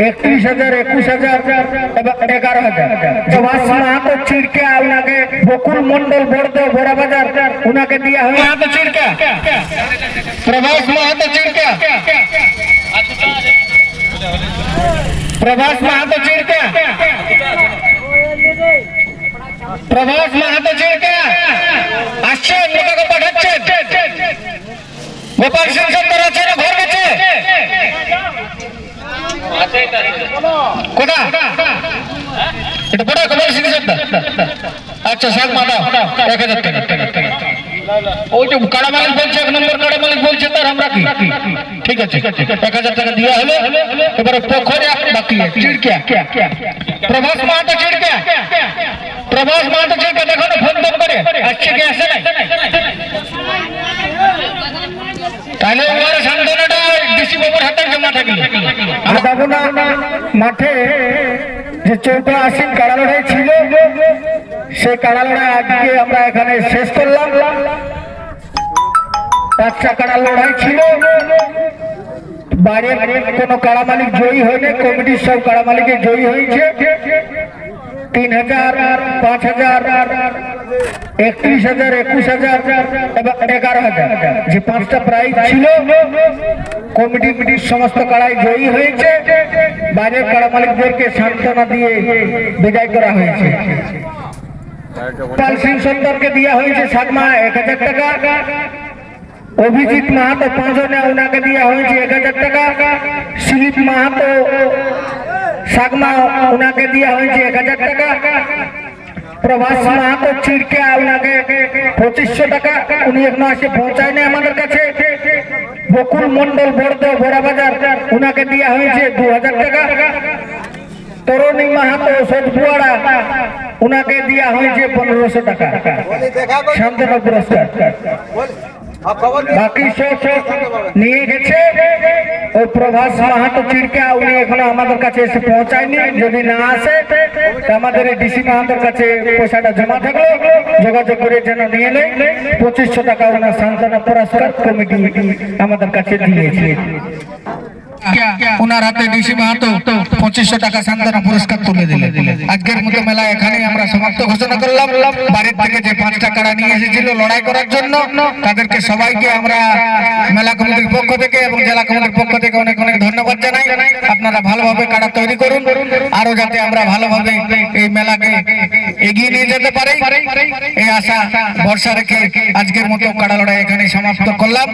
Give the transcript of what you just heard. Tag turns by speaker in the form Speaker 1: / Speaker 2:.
Speaker 1: একত্রিশ হাজার একুশ হাজার এবং এগারো হাজার সুভাষ মাহাতো চিড়কে ওনাকে বকুল মন্ডল বড়দেও বড়া বাজার ওনাকে দিয়া হয় মাহাতো চিড়কা প্রভাস মাহাতো চিড়কা প্রভাস মাহাতো চিড়কা প্রভাস মাহাতো চিড়কা আসছেন ওনাকে পাঠাচ্ছেন গোপাল সিং সত্তর আছে না ঘর গেছে কোটা এটা কোটা গোপাল সিং সত্তর আচ্ছা সাত মাদা এক হাজার টাকা। ওই যে কাড়া মালিক বলছে, এক নম্বর কাড়া মালিক বলছে, তার আমরা কি? ঠিক আছে, এক হাজার টাকা দেওয়া হলো। এবারে পোখরে বাকি চিড়কিয়া প্রভাস মাহাতো চিড়কিয়া প্রভাস মাহাতো চিড়কিয়া দেখো না, ফোন ফোন করে। আসছে কি আসে তাহলে ওর সান্ত্বনাটা ডিসি বাবুর হাতে থাকল মাঠে যে চৌদ্দ আশির কাড়া লড়াই ছিল সেই কাড়া লড়াই আজকে আমরা এখানে শেষ করলাম। পাঁচটা কাড়া লড়াই ছিল। বাইরে কোনো কাড়া মালিক জয়ী হয়নি, কমিটির সব কাড়া মালিকে জয়ী হয়েছে। তিন হাজার, পাঁচ হাজার একত্রিশ হাজার, একুশ হাজার এবং এগারো হাজার। যে পাঁচটা প্রাইজ ছিল কমিটি মিটির সমস্ত কাড়াই জয়ী হয়েছে। বাইরের কাড়া মালিকদেরকে সান্ত্বনা দিয়ে বিদায় করা হয়েছে। পাল সিং সত্তরকে দেওয়া হয়েছে সাতমা এক হাজার টাকা। অভিজিৎ মাহাতো পাঁচজনে ওনাকে দেওয়া হয়েছে এক হাজার টাকা। শিলিপ মাহাতো সাগমা ওনাকে দেওয়া হয়েছে এক হাজার টাকা। প্রভাস মাহাতো চিড়কে ওনাকে পঁচিশশো টাকা। উনি এখনও আসে পৌঁছায়নি আমাদের কাছে। বকুল মন্ডল বড়দেও বড়া বাজার। ওনাকে দেওয়া হয়েছে দু হাজার টাকা। তরুণী মাহাতো সোদপুয়াড়া ওনাকে দেওয়া হয়েছে পনেরোশো টাকা। শান্তনা পুরস্কার। বাকি সব নিয়ে গেছে। ও প্রভাস মাহাতো চিড়কা উনি এখনও আমাদের কাছে এসে পৌঁছায়নি। যদি না আসে আমাদের ডিসি মাহাতোর কাছে পয়সাটা জমা থাকল। যোগাযোগ করে যেন নিয়ে নেয় পঁচিশশো টাকা ওনার সান্ত্বনা পুরস্কার কমিটি আমাদের কাছে দিয়েছে। ওনার হাতে ডিসি মাহাতো পঁচিশশো টাকা পুরস্কার তুলে আজকের মতো মেলা এখানে আমরা সমাপ্ত ঘোষণা করলাম। বাড়ির থেকে যে পাঁচটা কাড়া নিয়ে এসেছিল লড়াই করার জন্য, তাদেরকে সবাইকে আমরা মেলা কমিটির পক্ষ থেকে এবং জেলা কমিটির পক্ষ থেকে অনেক অনেক ধন্যবাদ জানাই। আপনারা ভালোভাবে কাড়া তৈরি করুন আরও যাতে আমরা ভালোভাবে এই মেলাকে এগিয়ে নিয়ে যেতে পারি। এই আশা, ভরসা রেখে আজকের মতো কাড়া লড়াই এখানে সমাপ্ত করলাম।